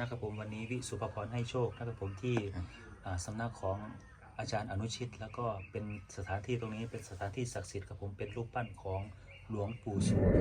นะครับผมวันนี้วิสุภพรให้โชคนะครับผมที่ครับอ่าสำนักของอาจารย์อนุชิต แล้วก็เป็นสถานที่ตรงนี้เป็นสถานที่ศักดิ์สิทธิ์ครับผมเป็นรูปปั้นของหลวงปู่สวง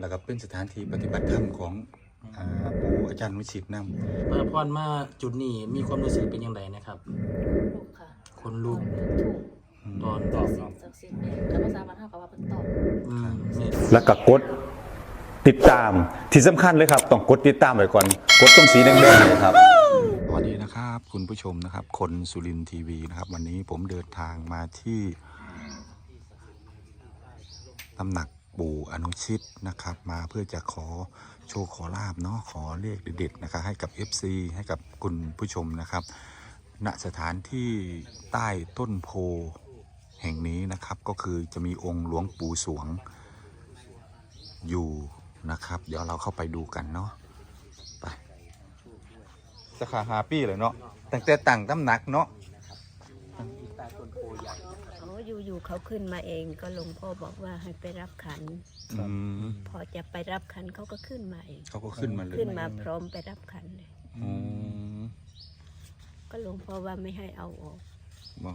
แล้วก็เป็นสถานที่ปฏิบัติธรรมของอ่าปู่อาจารย์วิชิตนำมาพรมาจุดนี้มีความรู้สึกเป็นยังไงนะครับ ลูกค่ะคนลูกถูกตอนตตออบเนาะศักดิ์สิทธิ์เนี่ยคำภาษาบ้านเฮาก็ว่าเพิ่นตอบ อืมแม่แล้วก็กด ติดตามที่สำคัญเลยครับ ต้องกดติดตามไว้ก่อน กดตรงสีแดงๆเลยครับ สวัสดีนะครับคุณผู้ชมนะครับ คนสุรินทีวีนะครับ วันนี้ผมเดินทางมาที่ตำหนักปู่อนุชิตนะครับ มาเพื่อจะขอโชคขอลาบเนาะขอเลขเด็ดๆนะครับให้กับ FC ให้กับคุณผู้ชมนะครับณสถานที่ใต้ต้นโพแห่งนี้นะครับก็คือจะมีองค์หลวงปู่สวง อยู่ นะครับ เดี๋ยวเราเข้าไปดูกันเนาะไปสาขาฮาปี้เลยเนาะตั้งแต่ตั้งตำหนักเนาะเขาอยู่ๆเขาขึ้นมาเองก็หลวงพ่อบอกว่าให้ไปรับขัน อืมพอจะไปรับขันเขาก็ขึ้นมาเอง เขาก็ขึ้นมาเลยขึ้นมาพร้อมไปรับขันเลย อืมก็หลวงพ่อว่าไม่ให้เอาออกบ่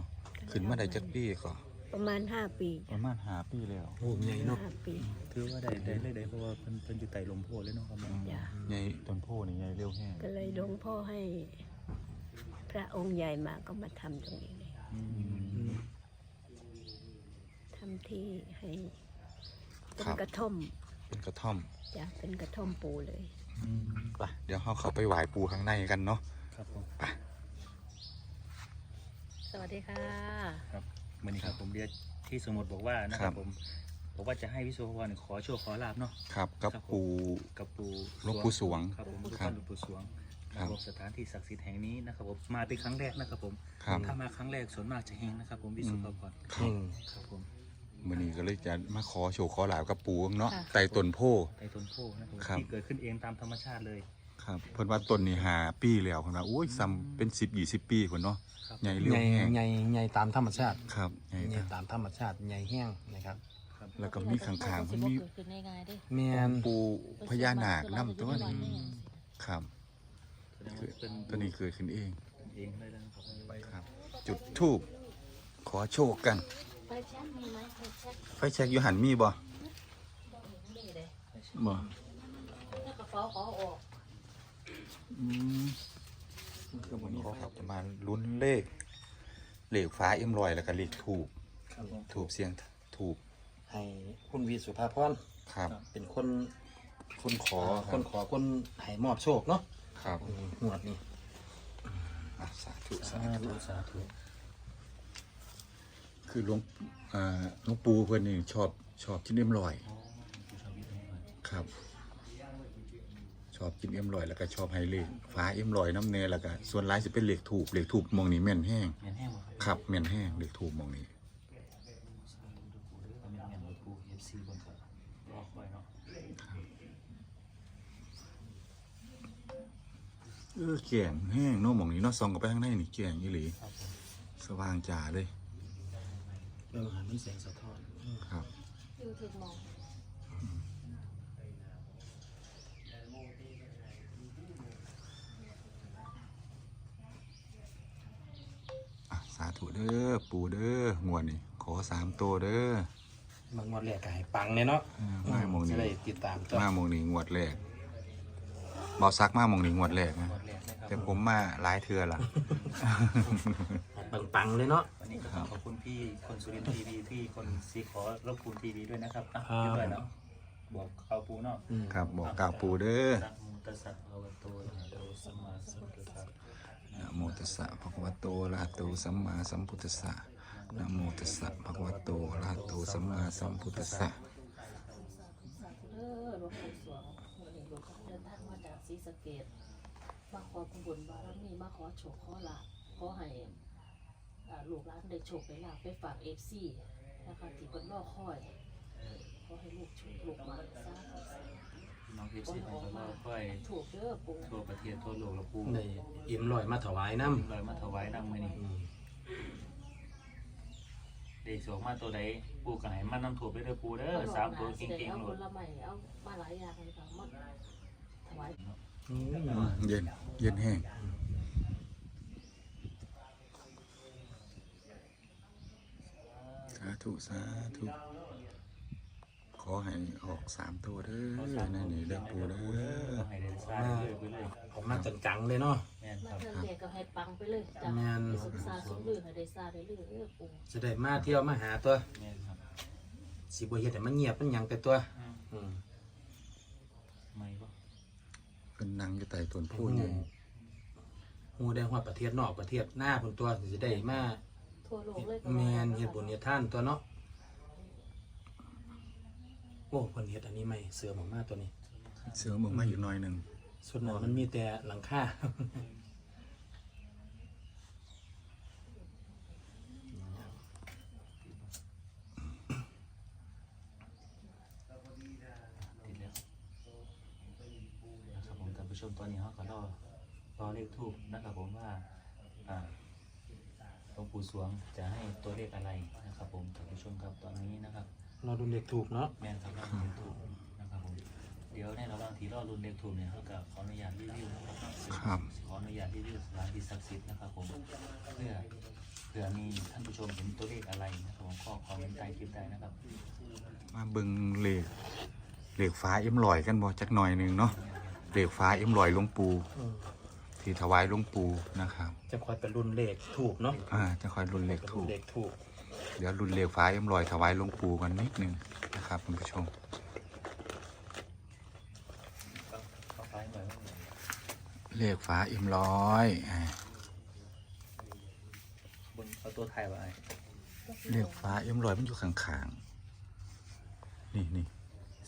ขึ้นมาได้จักปีก็ ประมาณห้าปีประมาณหาปีแล้วโอ้ใหญ่เนาะห้าปีถือว่าได้ได้เลยได้เพราะว่าเพิ่นเพิ่นอยู่ใต้ลมโพธิ์เลยเนาะครับจ้ะใหญ่ต้นโพนี่ใหญ่เร็วแห้งก็เลยหลวงพ่อให้ พระองค์ใหญ่มาก็มาทำตรงนี้เลยอืม ทำที่ให้เป็คนรับ กระท่อมเป็นกระท่อมจ้ะเป็นกระท่อมปูเลยไปเดี๋ยวเราเข้าไปไหว้ปูข้างในกันเนาะ ครับผม สวัสดีค่ะ ครับ วันนี้ครับผมเรียกที่สมุดบอกว่านะครับผมบอกว่าจะให้วิสุภพรขอโชคขอลาบเนาะ ครับกับครับผม ปู กับปู่หลวงปู่สวงครับผมรูปครัปั้บนหลวงปู่สวงครับนะครับสถานที่ศักดิ์สิทธิ์แห่งนี้นะครับผมมาเป็นครั้งแรกนะครับผมครับ ถ้ามาครั้งแรกส่วนมากจะเฮงนะครับผมวิสุภพรครับอืมครับผมวันนี้ก็เลยจะมาขอโชว์ขอลาบกับปูเนาะค่ะ ไต่ต้นโพ ไต้ต้นโพธิ์นะครับผมครับ ที่เกิดขึ้นเองตามธรรมชาติเลย ครับเพิ่นว่าต้นนี่หาปีแล้วเพิ่นว่าโอ้ยซ้ำเป็น10 20ปีพุ่นเนาะครับใหญ่เร็วใหญ่แห้งใหญ่ใหญ่ตามธรรมชาติครับใหญ่ใหญ่ตามธรรมชาติใหญ่แห้งนะครับครับแล้วก็มีข้างๆเพิ่เพิ่นมีเกิดขึ้นง่ายๆเด้แม่นปูพญานาคน้ำตัวเพิ่นี้นสิครับแสดงว่าเป็นตัวนี้เกิดขึ้นเองเองเลยนะครับครับ จุดทูบขอโชคกันไปแช็คมีไหมไปแช็คไฟแช็กอยู่หันมีบ่มีเลยบ่ถ้ากระเป๋าขอออก อืมก็วันนี้ครับจะมาลุ้นเลขเลขฟ้าเอ็มลอยแล้วก็เลขถูกครับผมถูกเสียงถูกให้คุณวีสุภาพรครับ เป็นคนคุณขอคครับนขอคนให้มอบโชคเนาะครับอืมงวดนี้อะสาธุสาสาธุธุสาธุคือหลวงอ่าหลวงปู่เพิ่นนี่ชอบชอบกินเอ็มลอยครับ ชอบกินเอ็มลอยแล้วก็ชอบไฮเลขฟ้าเอ็มลอยน้ำเนยแล้วก็ส่วนร้ายจะเป็นเหล็กถูกเหล็กถูกมองนี่แม่นแห้งเงินแห้งบ่ครับครับแม่นแห้งเหล็กถูกมองนี่อันนี้เงินหลวงปู่เอฟซีบนครับรอคอยเนาะเออแก่งแห้งเนาะมองนี่เนาะซองกับไปข้างในนี่แก่งอีหลีครับผมสว่างจ้าเลยเรื่องอาหารมีแสงสะท้อนครับอยู่ถึงมอง อะสา ธุเด้อปู่เด้องวดนี่ขอสามตัวเด้อบางงวดแรกก็ให้ปังเนี่ยเนาะเออมาหมองจะนี่ได้ติดตามต่อมาหมองนี่งวดแรกบอซักมาหมองนี่งวดแรกนะหมดแรกเลยครับแต่ผมมาหลายเทื่อละปังปังๆเลยเนาะ วันนี้ก็ต้องขอบคุณพี่คนสุรินทร์ทีวีพี่คนสีขอรบกวนทีวีด้วยนะครับอะครับพี่ด้วยเนาะบอกเอาปูเนาะอืมครับบอกกล่าวปู่เด้อ นะโมตัสสะภะคะวะโตอะระหะโตสัมมาสัมพุทธัสสะ นะโมตัสสะภะคะวะโตอะระหะโตสัมมาสัมพุทธัสสะนะโมตัสสะภะคะวะโตอะระหะโตสัมมาสัมพุทธัสสะเด้อหลวงปู่สวงวันนี้หลวงพ่อเดินทางมาจากศรีสะเกษมาขอบุญบารมีมาขอโชคขอลาภขอให้อ่าลูกหลานได้โชคได้ลาภไปฝากเอฟซีนะคะที่เพิ่นรอคอยขอให้ลูกโชคลูกมาสาธุ น้องเอฟซีของเราค่อยถูกเด้อปู่ทั่วประเทศทั่วโลกแล้วปูได้อิ่มลอยมาถวายน้ลอยมาถวายนั่งไว้นี่ำอืมเด็กสวงมาตัวใดปูกันให้มันนำถูกไปเด้อปูเด้อสามตัวเก่งๆเอาโหลผดลไม้เอามาหลายอย่างเลยค่ะมาถวายอืมเย็นเย็นแห้งสาธุสาธุข อให้ออกสามตัวเด้อในนี้เด้อปูเด้อให้ได้สร้างเรื่อยไปเลยออกมาจังๆเลยเนาะแม่นมาครับ เทิงแก่ก็ให้ปังไปเลยจ้ะแม่นให้สุขสาสมลือให้ได้ซาได้ลือเด้อปู่จะได้มาเที่ยวมาหาตัวแม่นครับสิบ่เฮ็ดให้มันเงียบมันหยังแต่ตัวอืมไม่บ่เป็นนางอยู่ใต้ต้นโพูฮู้ดอยู่ฮู้ได้ฮอดประเทศนอกประเทศหน้าพุ่นตัวสิได้มาทั่วโลกเลยก็แม่ว่านเฮ็ดบุญเฮ็ดทานตัวเนาะ โอ้เพิ่นเฮ็ดอันนี้ใหม่เสือหมากๆตัวนี้ เสือมึงมาอยู่หน่อยหนึ่งส่วนหนมันมีแต่หลังคา ติดแล้วนะครับผมท่านผู้ชมตอนนี้เขาก็รอรอเลขทูบนะครับผมว่าอ่าหลวงปู่สวงจะให้ตัวเลขอะไรนะครับผมท่านผู้ชมครับตอนนี้นะครับ เราดูเลขถูกเนาะแม่นครับรอรุ่นเลขทูบนะครับผมเดี๋ยวในระหว่างที่รอรุ่นเลขทูบเนี่ยเขาก็ขออนุญาตรีวิวนะครับครับ ขออนุญาตรีวิวสถานที่ศักดิ์สิทธิ์นะครับผมเพื่อเผื่อมีท่านผู้ชมเห็นตัวเลขอะไรนะครับผมก็คอมเมนต์ใต้คลิปได้นะครับมาเบิ่งเหล็กเหล็กฟ้าเอ็มลอยกันบ่จักหน่อยหนึ่งเนาะเหล็กฟ้าเอ็มลอยหลวงปูที่ถวายหลวงปูนะครับจะคอยเป็นรุ่นเลขถูกเนาะอ่าจะคอยรุ่นเหล็กเป็นถูรุ่นกเลขถูก เดี๋ยวรุ่นเหล็กฟ้าเอ็มลอยถวายหลวงปูกันนิดหนึงนะครับคุณผู้ชมเข้าไปหน่อยว่าเหล็กฟ้าเอ็มลอยอ่าบนเอาตัวถ่ายไว้เหล็กฟ้าเอ็มลอยมันอยู่ข้างๆนี่นี่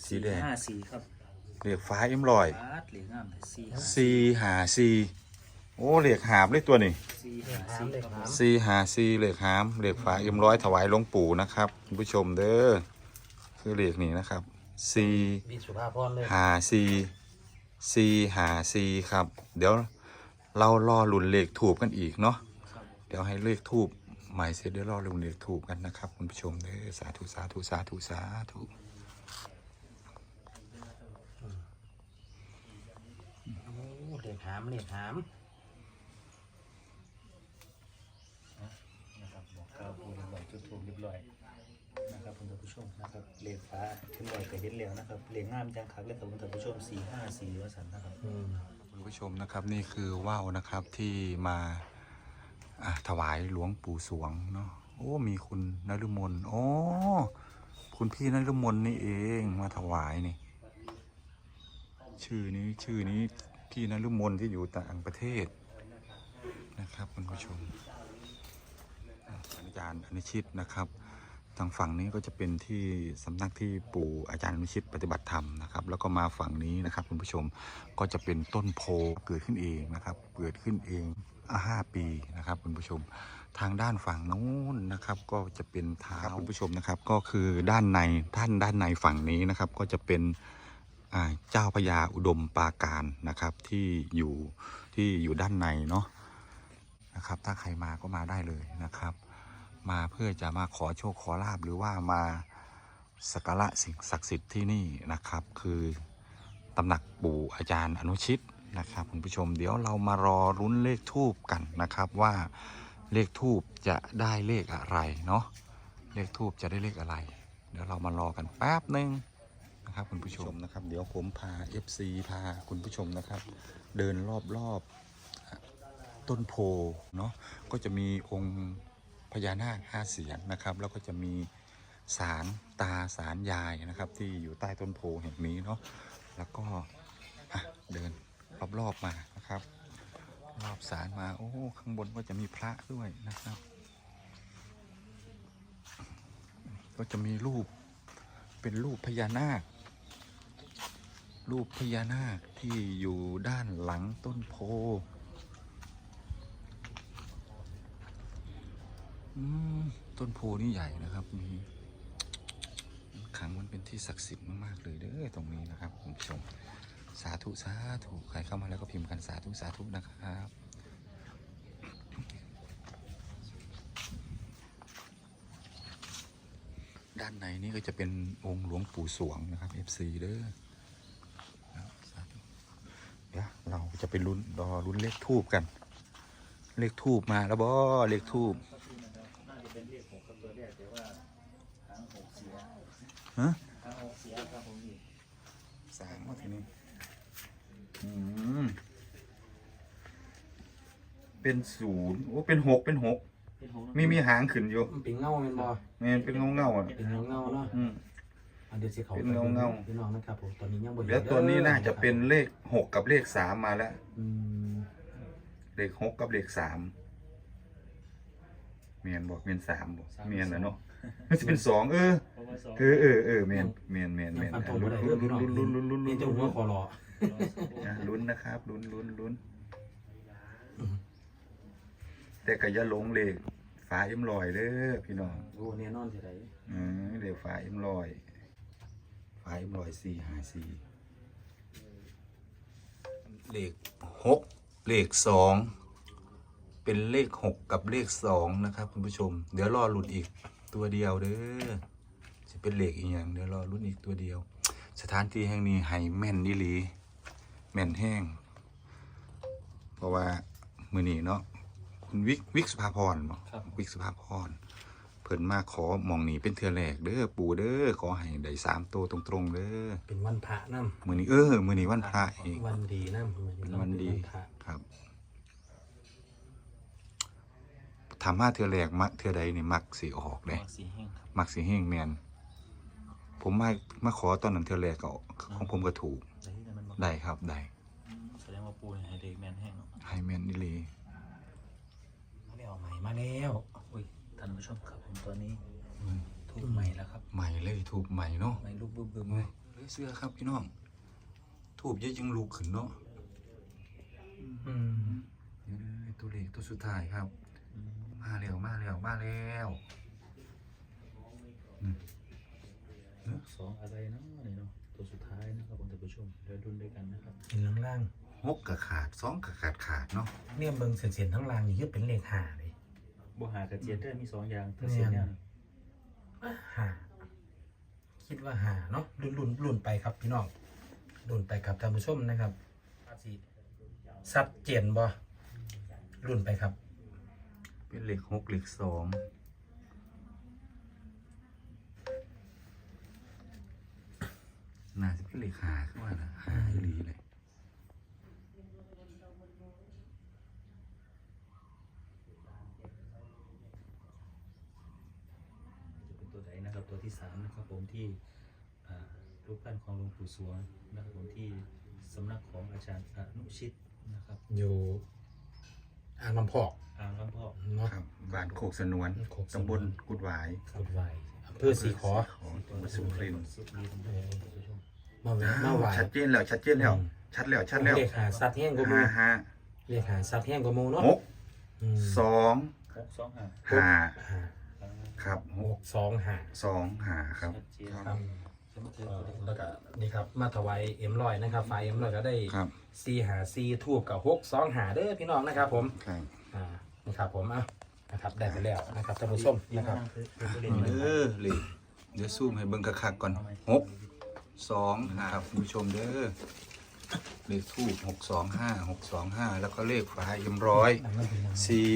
สีแดงห้าสี่ครับเหล็กฟ้าเอ็มลอยบาทเหลืองามแต่สี่ห้าซีหาซี โอ้เหล็กหาบเลยตัวนี้สี่ห้าสี่ครับผมซีหาซีเหล็กหามเหล็กฟ้าเอ็มร้อยถวายหลวงปู่นะครับคุณผู้ชมเด้อคือเหล็กนี้นะครับซีมีสุภาพรเลยหาซีซีหาซีครับ เดี๋ยวเรารอลุ่นเลขถูกกันอีกเนาะครับเดี๋ยวให้เลขถูกใหม่เสร็จเดี๋ยวรอลุ่นเลขถูกกันนะครับคุณผู้ชมเด้อสาธุสาธุสาธุสาธุโอ้เลขหามเลขหาม นะ ครับบอกกล่ายบอยจุดถูกเรียบร้อยนะครับคุณผู้ชมนะครับเลขฟ้าขึ้นลอยไปเห็นแล้วนะครับเลขงามจังคักเลยครับคุณผู้ชมสี่ห้าสี่วสันนะครับคุณผู้ชมนะครับนี่คือว่าวนะครับที่มาถวายหลวงปู่สวงเนาะโอ้มีคุณนฤมลโอ้คุณพี่นฤมลนี่เองมาถวายนี่ ชื่อนี้ชื่อนี้พี่นฤมลที่อยู่ต่างประเทศนะครับคุณผู้ชม อะอาจารย์อนุชิตนะครับ ทางฝั่งนี้ก็จะเป็นที่สำนักที่ปู่อาจารย์อนุชิตปฏิบัติธรรมนะครับ แล้วก็มาฝั่งนี้นะครับคุณผู้ชมก็จะเป็นต้นโพเกิดขึ้นเองนะครับ เกิดขึ้นเองอะห้าปีนะครับคุณผู้ชม ทางด้านฝั่งนู้นนะครับ ก็จะเป็นเท้าคุณผู้ชมนะครับ ก็คือด้านในท่านด้านในฝั่งนี้นะครับ ก็จะเป็นอ่าเจ้าพญาอุดมปราการนะครับที่อยู่ที่อยู่ด้านในเนาะนะครับ ถ้าใครมาก็มาได้เลยนะครับ มาเพื่อจะมาขอโชคขอลาบหรือว่ามาสักการะสิ่งศักดิ์สิทธิ์ที่นี่นะครับ คือตำหนักปู่อาจารย์อนุชิตนะครับคุณผู้ชมเดี๋ยวเรามารอรุ้นเลขทูบกันนะครับว่าเลขทูบจะได้เลขอะไรเนาะเลขทูบจะได้เลขอะไร เดี๋ยวเรามารอกันแป๊บหนึ่งนะครับคุณผู้ชมนะครับ เดี๋ยวผมพา FC พาคุณผู้ชมนะครับ เดินรอบๆต้นโพเนาะก็จะมีองค์ พญานาคห้าเสียนนะครับ แล้วก็จะมีสารตาสารยายนะครับ ที่อยู่ใต้ต้นโพแห่งนี้เนาะแล้วก็เดินรอบๆมานะครับ รอบสารมาโอ้ข้างบนก็จะมีพระด้วยนะครับ ก็จะมีรูปเป็นรูปพญานาค รูปพญานาคที่อยู่ด้านหลังต้นโพ อืม ต้นโพนี่ใหญ่นะครับมีขังมันเป็นที่ศักดิ์สิทธิ์มากๆเลยเด้อตรงนี้นะครับคุณผู้ชมสาธุสาธุใครเข้ามาแล้วก็พิมพ์กันสาธุสาธุนะครับด้านในนี่ก็จะเป็นองค์หลวงปู่สวงนะครับ FC เด้อเดี๋ยวเราจะไปลุ้นรอลุ้นเลขทูบกัน เลขทูบมาแล้วบอเลขทูบ น่าจะเป็นเลขหกกับตัวแรกแต่ว่าหางหกเสีย ฮะหางหกเสียครับผมนี่สามว่าทีนี้อืมเป็นศูนย์โอ้เป็นหกเป็นหกเป็นหกมีมีหางขึ้นอยู่มันเป็นเงาแม่นบ่แมันเป็นเงาเงาๆอะเป็นเงาเงาๆเนาะอืมอันเดี๋ยวสิเขาเป็นเงาๆพี่น้องนะครับผมตอนนี้ยังบ่เห็แล้วตัวนี้น่าจะเป็นเลขหกกับเลขสามมาแล้วอืมเลขหกกับเลขสามเมียนบอกเมียนสามบอกเมียนนะเนาะมันจะเป็นสองเออเพราะ ว่าสองเออเออเออเมียนเมียนเมียนยัเมียงนฟันธงลุ้บ่นได้ลุ้เด้อนพี่น้องลุ้นลุ้นลุ้นลุ้นมีลุ้นแต่หัวคอรอนะลุ้นนะครับลุ้นลุ้นลุ้นแต่ก็อย่าหลงเลขฟ้าเอ็มลอยเด้อพี่น้องโอ้แน่นอนสิได้อืมเลขฟ้าเอ็มลอยฟ้าเอ็มลอยสี่ห้าสี่เลขหกเลขสองเป็นเลขหกกับเลขสองนะครับ คุณผู้ชม เดี๋ยวรอหลุดอีกตัวเดียวเด้อ จะเป็นเลขอีกอย่างเดี๋ยวรอรุ่นอีกตัวเดียว สถานที่แห่งนี้ให้แม่นนิลีแม่นแห้ง เพราะว่ามือนี้เนาะคุณวิกวิกสุภาพรบ่ครับวิกสุภาพรเพิ่นมาขอหมองนี้เป็นเทือแรกเด้อปู่เด้อขอให้ได้สามตัวตรงๆเด้อเป็นวันพระนำมือนี้เออมือนี้วันพระอีกวันดีนำเป็นวันดีพระครับถามมาเทือแรกมักเทือใดนี่มักสิออกเด้มักสีแห้งครับมักสิแห้งแมน ผมมามาขอตอนนั้นเทือแรกก็ของผมก็ถูก แต่ที่นั่นมันบอกได้ครับได้อืมแสดงว่าปูเนี่ยให้เด็กแมนแห้งเนาะให้แมนนิลีมาแล้วใหม่มาแล้วอุ้ยท่านผู้ชมครับผมตอนนี้ทูบใหม่แล้วครับใหม่เลยถูกใหม่เนาะใหม่ลูกบึ้มบึ้มเฮ้ยเลยเสื้อครับพี่น้องถูกเยอะยังลูกขึ้นเนาะอืมเดี๋ยวๆตัวเล็กตัวสุดท้ายครับ มาแล้วมาแล้วมาแล้ว สองอะไรเนาะนี่เนาะตัวสุดท้ายนะครับผมท่านผู้ชมเดี๋ยวดุนด้วยกันนะครับเห็นล่างหกกะขาดสองกะขาดขาดเนาะๆเนี่ยเบิ่งเส้นๆทั้งล่างนี่คือเป็นเลข5เลยบ่หากระเจี๊ยบเด้อมีสองอย่างถ้าเสียเนี่ยห้าคิดว่าหาเนาะรุ่นรุ่นรุ่นไปครับพี่น้องรุ่นไปครับท่านผู้ชมนะครับอาสิสัดเจนบ่รุ่นไปครับ เป็นเหล็กหกเหล็กสอง น่าจะเป็นเหล็กหาขึ้นมานะหาอีหลีเลยจะเป็นตัวใดนะครับตัวที่สามนะครับผมที่อ่ารูปปั้นของหลวงปู่สวงนะครับผมที่สำนักของอาจารย์อนุชิตนะครับอยู่อ่างลำพอกอ่างลำพอกเนาะครับบ้านโคกสนวนโคกสนวนตำบลกุดหวายกุดไวอำเภอสีขอจังหวัดสุรินทร์สุริน ทร์นะครับท่านผู้ชมมาแวะอ้ามาวไหวชัดเจนแล้วชัดเจนแล้วอืมชัดแล้วชัดแล้วเลขหาสัตว์แห้งกว่าหมูห้าห้าเลขหาสัตว์แห้งกว่าหมูเนาะหกอืมสองหกสองห้าห้าห้าครับหหกกสองห้า สองห้าครับชัดเจนครับจะมาเจอเอ่อตัวเลขแล้วก็นี่ครับมาถวายเอ็มลอยนะครับฝ่ายเอ็มลอยก็ได้ครับซีหาซีทูบกับหกสองหาเด้อพี่น้องนะครับผมครับ อ่านะครับผมอะนะครับได้ไปแล้วนะครับท่านผู้ชมนะครับตัวเลเอขอเลยเดี๋ยวซูมให้เบิ่งคักๆก่อนหก สองห้าคุณผู้ชมเด้อเลขทูบหกสองห้าหกสองห้าแล้วก็เลขฝาเอ็มร้อยสี่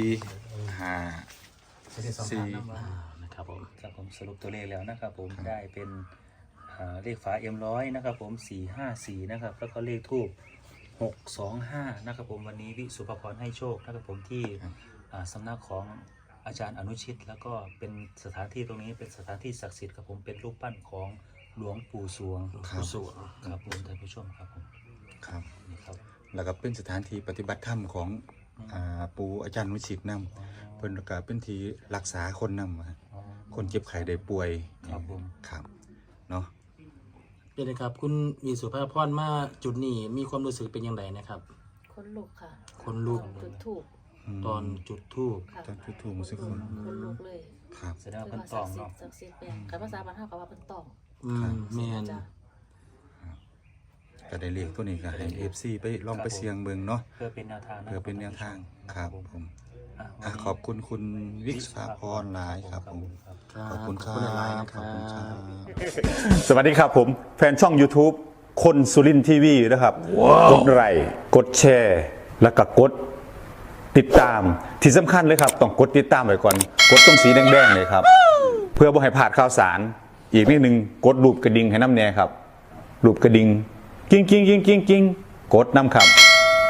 ห้าสี่อ่านะครับผมครับผมสรุปตัวเลขแล้วนะครับผมได้เป็นเลขฝาเอ็มร้อยนะครับผมสี่ห้าสี่นะครับแล้วก็เลขทูบหกสองห้านะครับผมวันนี้วิสุภพรให้โชคนะครับผมที่อ่าสำนักของอาจารย์อนุชิต แล้วก็เป็นสถานที่ตรงนี้เป็นสถานที่ศักดิ์สิทธิ์ครับผมเป็นรูปปั้นของ หลวงปู่สวงครับสวงครับผมท่านผู้ชมครับผมครับนี่ครับ แล้วก็เป็นสถานที่ปฏิบัติธรรมของอ่าปู่อาจารย์วิชิตนำเพิ่นก็เป็นที่รักษาคนนำอ๋อคนเจ็บไข้ได้ป่วยครับผมครับเนาะเป็นนะครับ คุณมีสุภาพพรมาจุดนี้มีความรู้สึกเป็นยังไงนะครับคนลุกค่ะคนลุกจุดถูกมตอนจุดทูบค่ะตอนจุดธูปรู้สึกคนลุกเลยครับแสดงว่าเพิ่นตองเนาะศักดิ์สิทธิ์แปลงกับภาษาบ้านเฮาก็ว่าเพิ่นตอง อืมแมนจ้ะ ก็ได้เลขตัวนี้ก็ให้ FC ไปลองไปเสี่ยงเบิ่งเนาะเพื่อเป็นแนวทางะเพื่อเป็นแนวทางครับผมอะวันอะนี้ขอบคุณคุณวิกษภาพรหลายครับผมขอบคุณครับขอบคุณหลายๆนะคขอบคุณครัรับบสวัสดีครับผม แฟนช่อง YouTube คนสุรินทีวีนะครับ กดไลค์กดแชร์ แล้วก็กดติดตามที่สำคัญเลยครับ ต้องกดติดตามไว้ก่อน กดตรงสีแดงๆเลยครับ เพื่อบ่ให้พลาดข่าวสาร อีกนิดนึงกดรูปกระดิ่งให้น้ำแน่ครับรูปกระดิ่งกิ้งกิ้งกิ้งกิ้งกิ้งกดน้ำครับ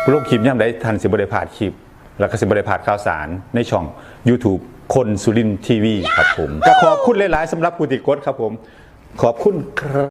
โลกคลิปย่ำได้ทันสิบริพาดคลิป แล้วก็สิบริพาดข่าวสารในช่อง YouTube คนสุรินทีวีครับผมก็ขอบคุณหลาย ๆสำหรับผู้ติดกดครับผม ขอบคุณครับ